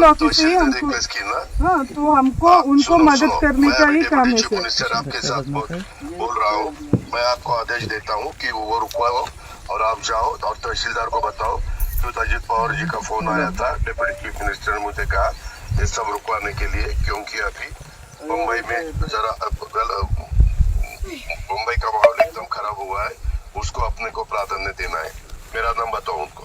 Local office है हमको। Request की ना। हाँ तो हमको उनको मदद करने का ही काम है सर। आपके साथ बोल, रहा हूँ। मैं आपको आदेश देता हूँ कि वो रुकवाओ और आप जाओ और तहसीलदार को बताओ तो अजित पवार जी का फ़ोन आया था डिप्टी चीफ मिनिस्टर ने मुझे कहा ये सब रुकवाने के लिए क्योंकि अभी मुंबई में जरा मुंबई का माहौल एकदम खराब हुआ है उसको अपने को प्राधान्य देना है। मेरा नाम बताओ उनको।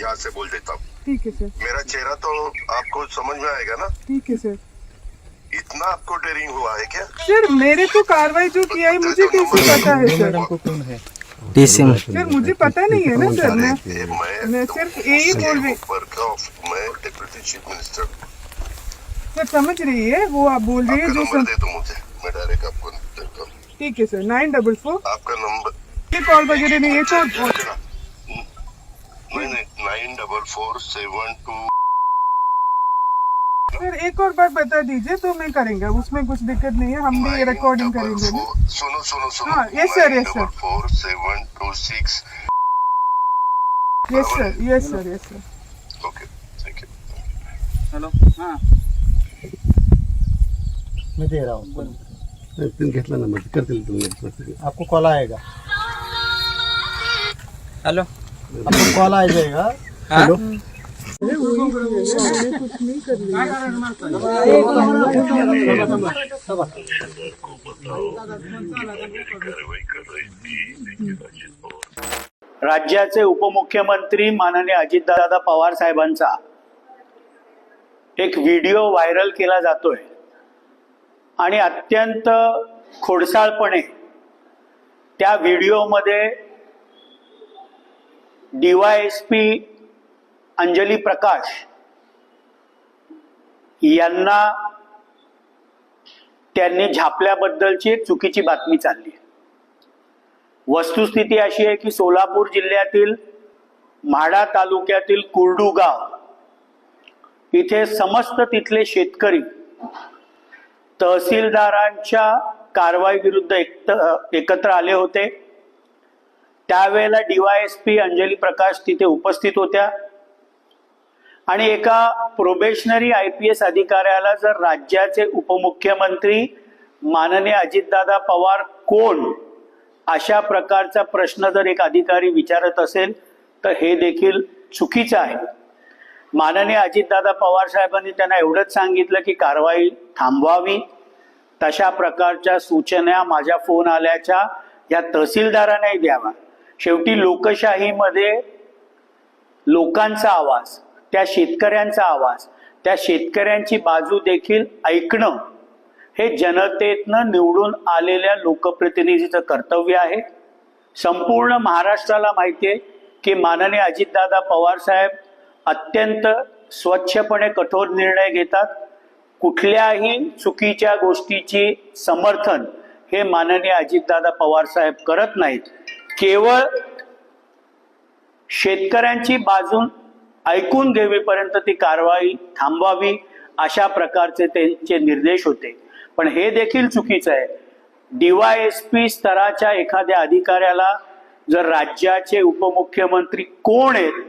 यहाँ से बोल देता हूँ। ठीक है सर मेरा चेहरा तो आपको समझ में आएगा ना? ठीक है सर इतना आपको डेयरिंग हुआ है क्या? सर मेरे तो कार्रवाई जो किया है मुझे कैसे पता है सर कौन सर मुझे पता नहीं है ना सर मैं मैं मैं सिर्फ़ यही बोल रही मैं डिप्टी चीफ मिनिस्टर सर समझ रही है वो आप बोल रही है जो नंबर सम... दे दो मुझे। मैं डायरेक्ट आपको ठीक है सर नाइन डबल फोर आपका नंबर ये कॉल वगैरह नहीं है तो नहीं नहीं nine double four seven two sir एक और बार बता दीजिए तो मैं करेंगे उसमें कुछ दिक्कत नहीं है हम भी रिकॉर्डिंग करेंगे ना। सुनो सुनो सुनो। हाँ, yes, sir, yes, sir. Four seven two six yes sir yes sir yes sir okay thank you hello हाँ। मैं दे रहा हूँ। तुम्ही घेतला नंबर करतील तुम्ही आपको कॉल आएगा। हेलो आपको कॉल आ जाएगा। राज्याचे उपमुख्यमंत्री माननीय अजितदादा पवार साहेबांचा एक व्हिडिओ व्हायरल केला जातोय. आणि अत्यंत खोडसाळपणे त्या व्हिडिओमध्ये डीवायएसपी अंजली प्रकाश यांना त्यांनी झापल्याबद्दलची एक चुकीची बातमी चालली आहे. वस्तुस्थिती अशी आहे की सोलापूर जिल्ह्यातील म्हाडा तालुक्यातील कुर्डू गाव इथे समस्त तिथले शेतकरी तहसीलदारांच्या कारवाई विरुद्ध एकत्र आले होते. त्यावेळेला डीवायएसपी अंजली प्रकाश तिथे उपस्थित होत्या. आणि एका प्रोबेशनरी आय पी एस अधिकाऱ्याला जर राज्याचे उपमुख्यमंत्री माननीय अजितदादा पवार कोण अशा प्रकारचा प्रश्न जर एक अधिकारी विचारत असेल तर हे देखील चुकीचं आहे. माननीय अजितदादा पवार साहेबांनी त्यांना एवढंच सांगितलं की कारवाई थांबवावी. तशा प्रकारच्या सूचना माझ्या फोन आल्याच्या या तहसीलदारांनाही द्यावा शेवटी लोकशाहीमध्ये लोकांचा आवाज त्या शेतकऱ्यांचा आवाज त्या शेतकऱ्यांची बाजू देखील ऐकणं हे जनतेतनं निवडून आलेल्या लोकप्रतिनिधीचं कर्तव्य आहे. संपूर्ण महाराष्ट्राला माहिती आहे की माननीय अजितदादा पवार साहेब अत्यंत स्वच्छपणे कठोर निर्णय घेतात. कुठल्याही चुकीच्या गोष्टीची समर्थन हे माननीय अजितदादा पवार साहेब करत नाहीत. केवळ शेतकऱ्यांची बाजून ऐकून घेवीपर्यंत ती कारवाई थांबवावी अशा प्रकारचे त्यांचे निर्देश होते. पण हे देखील चुकीचं आहे. डीवायएसपी स्तराच्या एखाद्या अधिकाऱ्याला जर राज्याचे उपमुख्यमंत्री कोण आहेत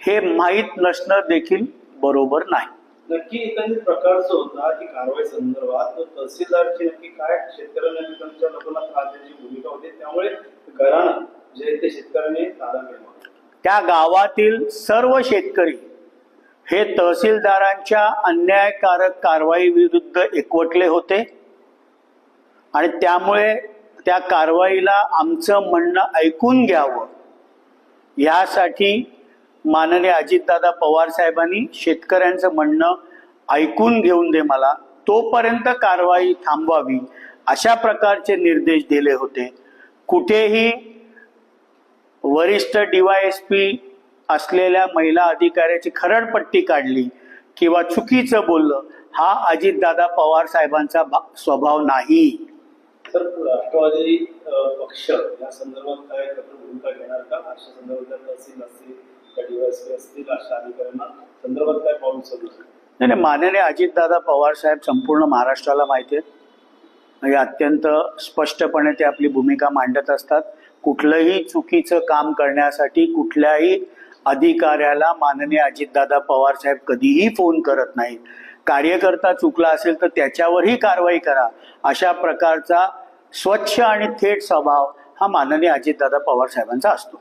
हे माहीत नसणं देखील बरोबर नाही. नक्की एखादी प्रकारचं होता की कारवाई संदर्भात तहसीलदारची नक्की काय शेतकऱ्यांना लोकांना त्रास भूमिका होती त्यामुळे घराणं जे ते शेतकऱ्यांनी तारण केलं त्या गावातील सर्व शेतकरी हे तहसीलदारांच्या अन्यायकारक कारवाई विरुद्ध एकवटले होते. आणि त्यामुळे त्या कारवाईला आमचं म्हणणं ऐकून घ्यावं. यासाठी माननीय अजितदादा पवार साहेबांनी शेतकऱ्यांचं म्हणणं ऐकून घेऊन दे मला. तोपर्यंत कारवाई थांबवावी अशा प्रकारचे निर्देश दिले होते. कुठेही वरिष्ठ डीवायएसपी असलेल्या महिला अधिकाऱ्याची खरडपट्टी काढली किंवा चुकीचं बोललं हा अजितदादा पवार साहेबांचा स्वभाव नाही. तर राष्ट्रवादी पक्ष या संदर्भात काय कठोर भूमिका घेणार का? अशा संदर्भात असतील त्या डीवायएसपी असतील अशा अधिकाऱ्यांना संदर्भात काय पाऊल नाही नाही, माननीय अजितदादा पवार साहेब संपूर्ण महाराष्ट्राला माहिती आहेत. म्हणजे अत्यंत स्पष्टपणे ते आपली भूमिका मांडत असतात. कुठलंही चुकीचं काम करण्यासाठी कुठल्याही अधिकाऱ्याला माननीय अजितदादा पवार साहेब कधीही फोन करत नाहीत. कार्यकर्ता चुकला असेल तर त्याच्यावरही कारवाई करा. अशा प्रकारचा स्वच्छ आणि थेट स्वभाव हा माननीय अजितदादा पवार साहेबांचा असतो.